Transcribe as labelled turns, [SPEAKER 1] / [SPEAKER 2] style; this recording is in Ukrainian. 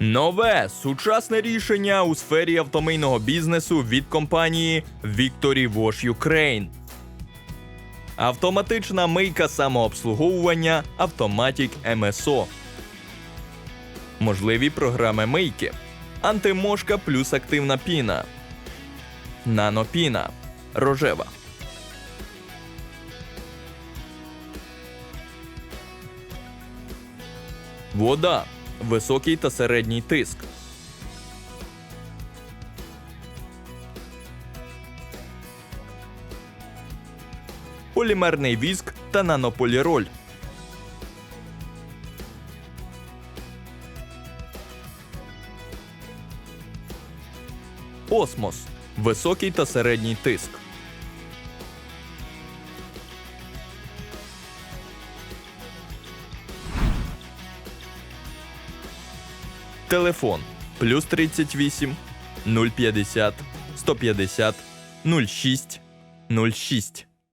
[SPEAKER 1] Нове сучасне рішення у сфері автомийного бізнесу від компанії Victory Wash Ukraine. Автоматична мийка самообслуговування Automatic MSO. Можливі програми мийки. Антимошка плюс активна піна. Нанопіна. Рожева. Вода. Високий та середній тиск. Полімерний віск та нанополіроль. Осмос. Високий та середній тиск. Телефон плюс 38 050 150 06 06.